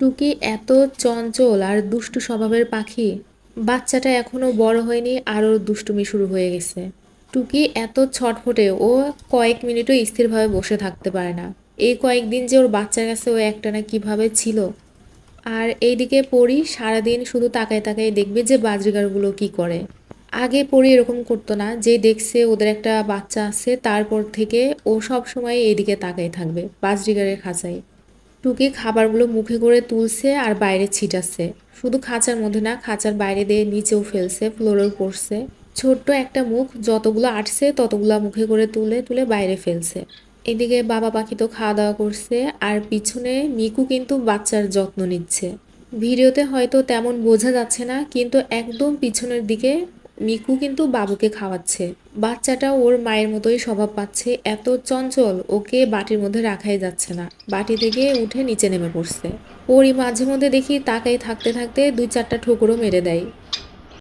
টুকি এত চঞ্চল আর দুষ্টু স্বভাবের পাখি। বাচ্চাটা এখনও বড় হয়নি, আরও দুষ্টুমি শুরু হয়ে গেছে। টুকি এত ছটফটে, ও কয়েক মিনিটও স্থিরভাবে বসে থাকতে পারে না। এই কয়েকদিন যে ওর বাচ্চার কাছে ও একটানা কীভাবে ছিল। আর এইদিকে পড়ি সারাদিন শুধু তাকায় তাকায় দেখবে যে বাজরিগারগুলো কি করে। আগে পড়ি এরকম করতো না, যে দেখছে ওদের একটা বাচ্চা আছে, তারপর থেকে ও সব সময় এইদিকে তাকাই থাকবে, বাজরিগারের খাঁচায়। টুকি খাবারগুলো মুখে করে তুলছে আর বাইরে ছিটাচ্ছে। শুধু খাঁচার মধ্যে না, খাঁচার বাইরে দিয়ে নিচেও ফেলছে, ফ্লোরেও পড়ছে। ছোট্ট একটা মুখ, যতগুলো আটছে, ততগুলো মুখে করে তুলে তুলে বাইরে ফেলছে। এদিকে বাবা পাখি তো খাওয়া দাওয়া করছে আর পিছনে মিকু কিন্তু বাচ্চার যত্ন নিচ্ছে। ভিডিওতে হয়তো তেমন বোঝা যাচ্ছে না, কিন্তু একদম পিছনের দিকে মিকু কিন্তু বাবুকে খাওয়াচ্ছে। বাচ্চাটা ওর মায়ের মতোই স্বভাব পাচ্ছে, এত চঞ্চল, ওকে বাটির মধ্যে রাখাই যাচ্ছে না। বাটি থেকে উঠে নিচে নেমে পড়ছে। ওরই মাঝে মধ্যে দেখি তাকাই থাকতে থাকতে দুই চারটা ঠোকরও মেরে দেয়।